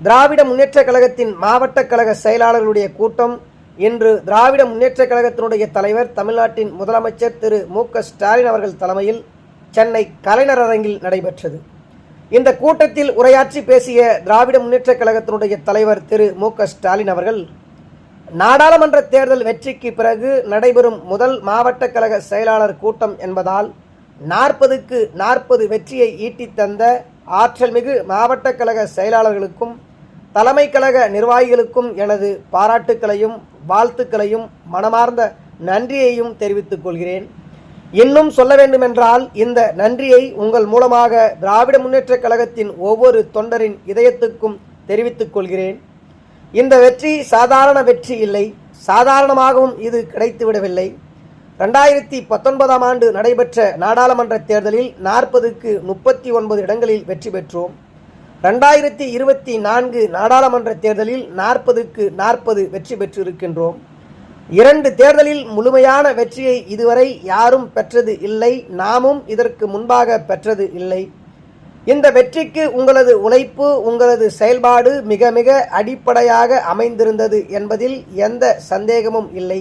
திராவிட முன்னேற்றக் கழகத்தின் மாவட்ட கழக செயலாளர்களுடைய கூட்டம் இன்று திராவிட முன்னேற்றக் கழகத்தினுடைய தலைவர் தமிழ்நாட்டின் முதலமைச்சர் திரு. மு. ஸ்டாலின் அவர்கள் தலைமையில் சென்னை கலைஞர் அரங்கில் நடைபெற்றது. இந்த கூட்டத்தில் உரையாற்றி பேசிய திராவிட முன்னேற்றக் கழகத்தினுடைய தலைவர் திரு. மு. ஸ்டாலின் அவர்கள் நாடாளுமன்ற தேர்தல் வெற்றிக்கு பிறகு நடைபெறும் முதல் மாவட்ட கழக செயலாளர் கூட்டம் என்பதால் நாற்பதுக்கு நாற்பது வெற்றியை ஈட்டித் தந்த ஆற்றல்மிகு மாவட்ட கழக செயலாளர்களுக்கும் தலைமை கழக நிர்வாகிகளுக்கும் எனது பாராட்டுக்களையும் வாழ்த்துக்களையும் மனமார்ந்த நன்றியையும் தெரிவித்துக் கொள்கிறேன். இன்னும் சொல்ல வேண்டுமென்றால் இந்த நன்றியை உங்கள் மூலமாக திராவிட முன்னேற்றக் கழகத்தின் ஒவ்வொரு தொண்டரின் இதயத்துக்கும் தெரிவித்துக் கொள்கிறேன். இந்த வெற்றி சாதாரண வெற்றி இல்லை. சாதாரணமாகவும் இது கிடைத்துவிடவில்லை. ரெண்டாயிரத்தி பத்தொன்பதாம் ஆண்டு நடைபெற்ற நாடாளுமன்ற தேர்தலில் நாற்பதுக்கு முப்பத்தி ஒன்பது இடங்களில் வெற்றி பெற்றோம். ரெண்டாயிரத்தி இருபத்தி நான்கு நாடாளுமன்ற தேர்தலில் நாற்பதுக்கு நாற்பது வெற்றி பெற்றிருக்கின்றோம். இரண்டு தேர்தலில் முழுமையான வெற்றியை இதுவரை யாரும் பெற்றது இல்லை நாமும் இதற்கு முன்பாக பெற்றது இல்லை. இந்த வெற்றிக்கு உங்களது உழைப்பு உங்களது செயல்பாடு மிக மிக அடிப்படையாக அமைந்திருந்தது என்பதில் எந்த சந்தேகமும் இல்லை.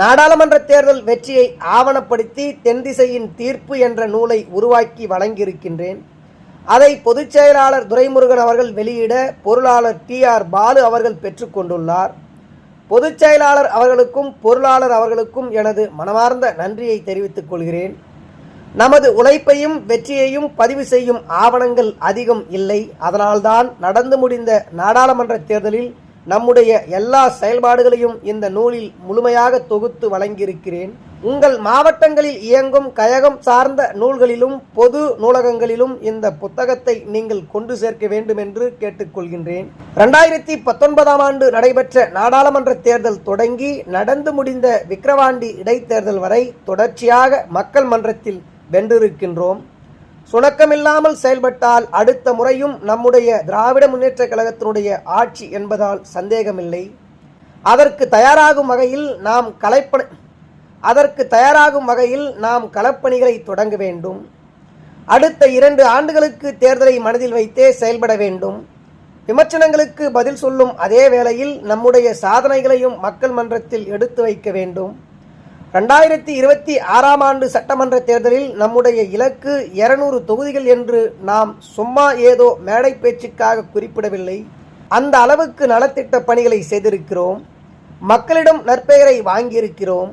நாடாளுமன்ற தேர்தல் வெற்றியை ஆவணப்படுத்தி தென்திசையின் தீர்ப்பு என்ற நூலை உருவாக்கி வழங்கியிருக்கின்றேன். அதை பொதுச் செயலாளர் துரைமுருகன் அவர்கள் வெளியிட பொருளாளர் டி ஆர் பாலு அவர்கள் பெற்றுக்கொண்டுள்ளார் பொதுச் செயலாளர் அவர்களுக்கும் பொருளாளர் அவர்களுக்கும் எனது மனமார்ந்த நன்றியை தெரிவித்துக் கொள்கிறேன். நமது உழைப்பையும் வெற்றியையும் பதிவு செய்யும் ஆவணங்கள் அதிகம் இல்லை. அதனால்தான் நடந்து முடிந்த நாடாளுமன்ற தேர்தலில் நம்முடைய எல்லா செயல்பாடுகளையும் இந்த நூலில் முழுமையாக தொகுத்து வழங்கியிருக்கிறேன். உங்கள் மாவட்டங்களில் இயங்கும் கழகம் சார்ந்த நூல்களிலும் பொது நூலகங்களிலும் இந்த புத்தகத்தை நீங்கள் கொண்டு சேர்க்க வேண்டும் என்று கேட்டுக்கொள்கின்றேன். ரெண்டாயிரத்தி பத்தொன்பதாம் ஆண்டு நடைபெற்ற நாடாளுமன்ற தேர்தல் தொடங்கி நடந்து முடிந்த விக்கிரவாண்டி இடைத்தேர்தல் வரை தொடர்ச்சியாக மக்கள் மன்றத்தில் வென்றிருக்கின்றோம். சுணக்கமில்லாமல் செயல்பட்டால் அடுத்த முறையும் நம்முடைய திராவிட முன்னேற்றக் கழகத்தினுடைய ஆட்சி என்பதால் சந்தேகமில்லை. அதற்கு தயாராகும் வகையில் நாம் கலைப்பணி அதற்கு தயாராகும் வகையில் நாம் களப்பணிகளை தொடங்க வேண்டும். அடுத்த இரண்டு ஆண்டுகளுக்கு தேர்தலை மனதில் வைத்தே செயல்பட வேண்டும். விமர்சனங்களுக்கு பதில் சொல்லும் அதே வேளையில் நம்முடைய சாதனைகளையும் மக்கள் மன்றத்தில் எடுத்து வைக்க வேண்டும். ரெண்டாயிரத்தி இருபத்தி ஆறாம் ஆண்டு சட்டமன்ற தேர்தலில் நம்முடைய இலக்கு இருநூறு தொகுதிகள் என்று நாம் சும்மா ஏதோ மேடை பேச்சுக்காக குறிப்பிடவில்லை. அந்த அளவுக்கு நலத்திட்ட பணிகளை செய்திருக்கிறோம். மக்களிடம் நற்பெயரை வாங்கியிருக்கிறோம்.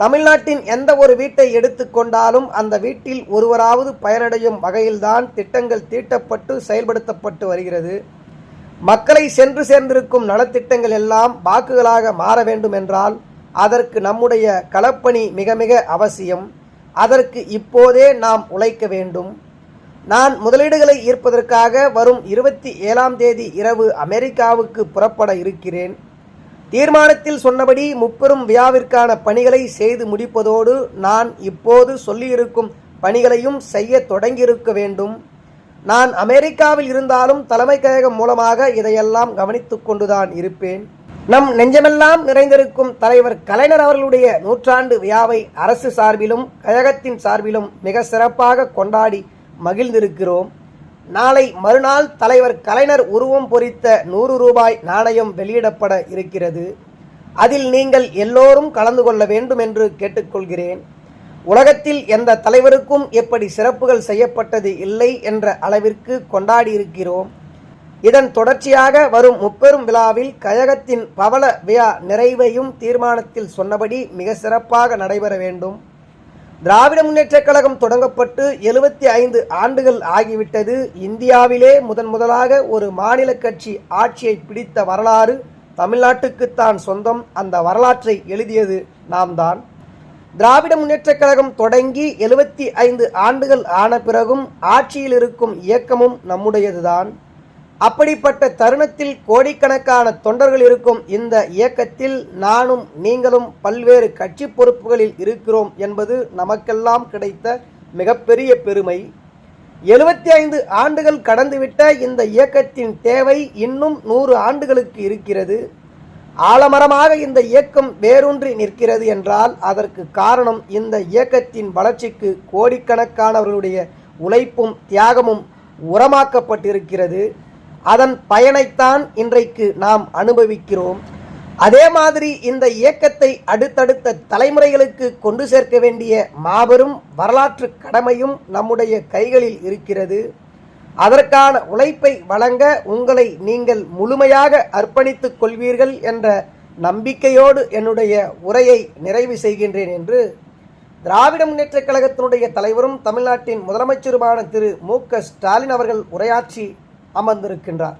தமிழ்நாட்டின் எந்த ஒரு வீட்டை எடுத்துக்கொண்டாலும் அந்த வீட்டில் ஒருவராவது பயனடையும் வகையில்தான் திட்டங்கள் தீட்டப்பட்டு செயல்படுத்தப்பட்டு வருகிறது. மக்களை சென்று சேர்ந்திருக்கும் நலத்திட்டங்கள் எல்லாம் வாக்குகளாக மாற வேண்டும் என்றால் அதற்கு நம்முடைய களப்பணி மிக மிக அவசியம். அதற்கு இப்போதே நாம் உழைக்க வேண்டும். நான் முதலீடுகளை ஈர்ப்பதற்காக வரும் இருபத்தி ஏழாம் தேதி இரவு அமெரிக்காவுக்கு புறப்பட இருக்கிறேன். தீர்மானத்தில் சொன்னபடி முப்பெரும் விழாவிற்கான பணிகளை செய்து முடிப்பதோடு நான் இப்போது சொல்லியிருக்கும் பணிகளையும் செய்ய தொடங்கியிருக்க வேண்டும். நான் அமெரிக்காவில் இருந்தாலும் தலைமை கழகம் மூலமாக இதையெல்லாம் கவனித்துக் கொண்டுதான் இருப்பேன். நம் நெஞ்சமெல்லாம் நிறைந்திருக்கும் தலைவர் கலைஞர் அவர்களுடைய நூற்றாண்டு விழாவை அரசு சார்பிலும் கழகத்தின் சார்பிலும் மிக சிறப்பாக கொண்டாடி மகிழ்ந்திருக்கிறோம். நாளை மறுநாள் தலைவர் கலைஞர் உருவம் பொறித்த நூறு ரூபாய் நாணயம் வெளியிடப்பட இருக்கிறது. அதில் நீங்கள் எல்லோரும் கலந்து கொள்ள வேண்டும் என்று கேட்டுக்கொள்கிறேன். உலகத்தில் எந்த தலைவருக்கும் எப்படி சிறப்புகள் செய்யப்பட்டது இல்லை என்ற அளவிற்கு கொண்டாடி இருக்கிறோம் இதன் தொடர்ச்சியாக வரும் முப்பெரும் விழாவில் கழகத்தின் பவள விழா நிறைவையும் தீர்மானத்தில் சொன்னபடி மிக சிறப்பாக நடைபெற வேண்டும். திராவிட முன்னேற்றக் கழகம் தொடங்கப்பட்டு எழுபத்தி ஐந்து ஆண்டுகள் ஆகிவிட்டது. இந்தியாவிலே முதன் முதலாக ஒரு மாநில கட்சி ஆட்சியை பிடித்த வரலாறு தமிழ்நாட்டுக்குத்தான் சொந்தம். அந்த வரலாற்றை எழுதியது நாம் தான். திராவிட முன்னேற்றக் கழகம் தொடங்கி எழுபத்தி ஐந்து ஆண்டுகள் ஆன பிறகும் ஆட்சியில் இருக்கும் இயக்கமும் நம்முடையதுதான். அப்படிப்பட்ட தருணத்தில் கோடிக்கணக்கான தொண்டர்கள் இருக்கும் இந்த இயக்கத்தில் நானும் நீங்களும் பல்வேறு கட்சி பொறுப்புகளில் இருக்கிறோம் என்பது நமக்கெல்லாம் கிடைத்த மிகப்பெரிய பெருமை. எழுபத்தி ஐந்து ஆண்டுகள் கடந்துவிட்ட இந்த இயக்கத்தின் தேவை இன்னும் நூறு ஆண்டுகளுக்கு இருக்கிறது. ஆலமரமாக இந்த இயக்கம் வேரூன்றி நிற்கிறது என்றால் அதற்கு காரணம் இந்த இயக்கத்தின் வளர்ச்சிக்கு கோடிக்கணக்கானவர்களுடைய உழைப்பும் தியாகமும் உரமாக்கப்பட்டிருக்கிறது. அதன் பயனைத்தான் இன்றைக்கு நாம் அனுபவிக்கிறோம். அதே மாதிரி இந்த இயக்கத்தை அடுத்தடுத்த தலைமுறைகளுக்கு கொண்டு சேர்க்க வேண்டிய மாபெரும் வரலாற்று கடமையும் நம்முடைய கைகளில் இருக்கிறது. அதற்கான உழைப்பை வழங்க உங்களை நீங்கள் முழுமையாக அர்ப்பணித்துக் கொள்வீர்கள் என்ற நம்பிக்கையோடு என்னுடைய உரையை நிறைவு செய்கின்றேன் என்று திராவிட முன்னேற்றக் கழகத்தினுடைய தலைவரும் தமிழ்நாட்டின் முதலமைச்சருமான திரு மு க ஸ்டாலின் அவர்கள் உரையாற்றி அமர்ந்திருக்கின்றார்.